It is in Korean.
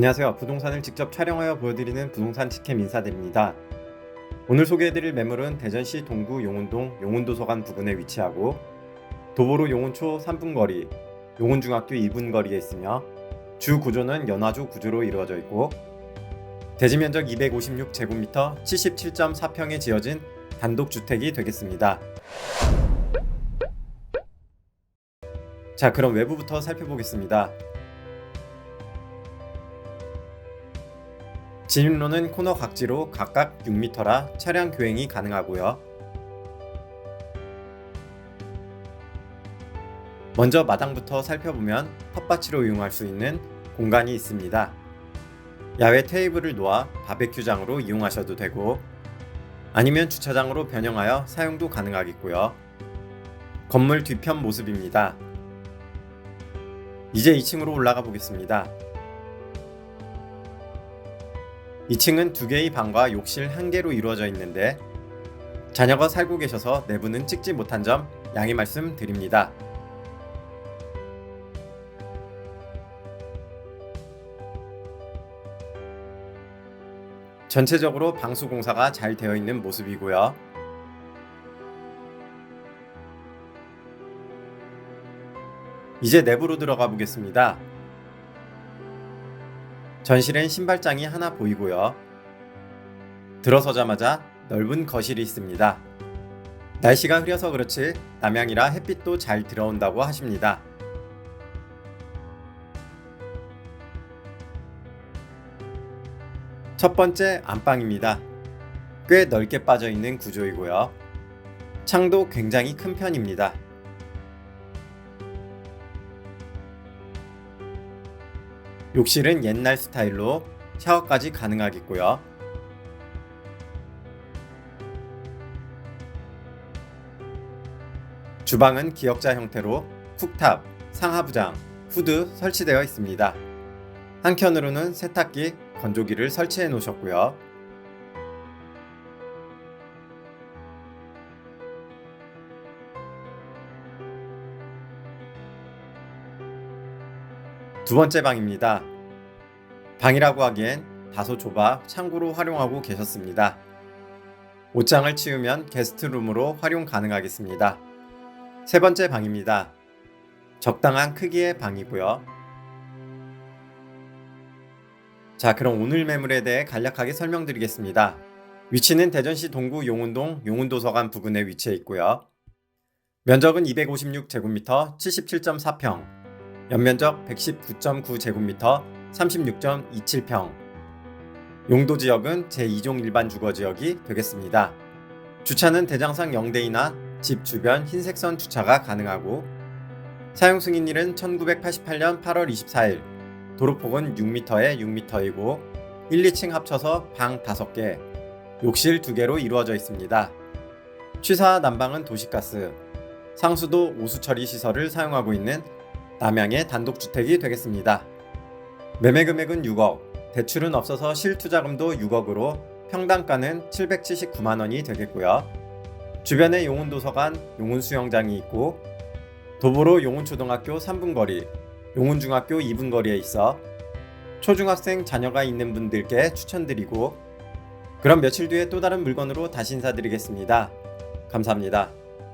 안녕하세요. 부동산을 직접 촬영하여 보여드리는 부동산 직캠 인사드립니다. 오늘 소개해드릴 매물은 대전시 동구 용운동 용운도서관 부근에 위치하고 도보로 용운초 3분 거리, 용운중학교 2분 거리에 있으며 주 구조는 연화조 구조로 이루어져 있고 대지 면적 256제곱미터 77.4평에 지어진 단독주택이 되겠습니다. 자, 그럼 외부부터 살펴보겠습니다. 진입로는 코너 각지로 각각 6m라 차량 교행이 가능하고요. 먼저 마당부터 살펴보면 텃밭으로 이용할 수 있는 공간이 있습니다. 야외 테이블을 놓아 바베큐장으로 이용하셔도 되고 아니면 주차장으로 변형하여 사용도 가능하겠고요. 건물 뒤편 모습입니다. 이제 2층으로 올라가 보겠습니다. 2층은 두 개의 방과 욕실 한 개로 이루어져 있는데 자녀가 살고 계셔서 내부는 찍지 못한 점 양해 말씀 드립니다. 전체적으로 방수 공사가 잘 되어 있는 모습이고요. 이제 내부로 들어가 보겠습니다. 전실엔 신발장이 하나 보이고요. 들어서자마자 넓은 거실이 있습니다. 날씨가 흐려서 그렇지 남양이라 햇빛도 잘 들어온다고 하십니다. 첫 번째 안방입니다. 꽤 넓게 빠져 있는 구조이고요. 창도 굉장히 큰 편입니다. 욕실은 옛날 스타일로 샤워까지 가능하겠고요. 주방은 기역자 형태로 쿡탑, 상하부장, 후드 설치되어 있습니다. 한켠으로는 세탁기, 건조기를 설치해 놓으셨고요. 두 번째 방입니다. 방이라고 하기엔 다소 좁아 창고로 활용하고 계셨습니다. 옷장을 치우면 게스트룸으로 활용 가능하겠습니다. 세 번째 방입니다. 적당한 크기의 방이고요. 자, 그럼 오늘 매물에 대해 간략하게 설명드리겠습니다. 위치는 대전시 동구 용운동 용운도서관 부근에 위치해 있고요. 면적은 256제곱미터 77.4평, 연면적 119.9제곱미터 36.27평. 용도 지역은 제2종 일반 주거 지역이 되겠습니다. 주차는 대장상 영대이나 집 주변 흰색선 주차가 가능하고 사용 승인일은 1988년 8월 24일, 도로폭은 6m에 6m이고 1, 2층 합쳐서 방 5개, 욕실 2개로 이루어져 있습니다. 취사 난방은 도시가스, 상수도 오수처리 시설을 사용하고 있는 남양의 단독주택이 되겠습니다. 매매 금액은 6억, 대출은 없어서 실투자금도 6억으로 평당가는 779만 원이 되겠고요. 주변에 용운도서관, 용운수영장이 있고 도보로 용운초등학교 3분 거리, 용운중학교 2분 거리에 있어 초중학생 자녀가 있는 분들께 추천드리고 그럼 며칠 뒤에 또 다른 물건으로 다시 인사드리겠습니다. 감사합니다.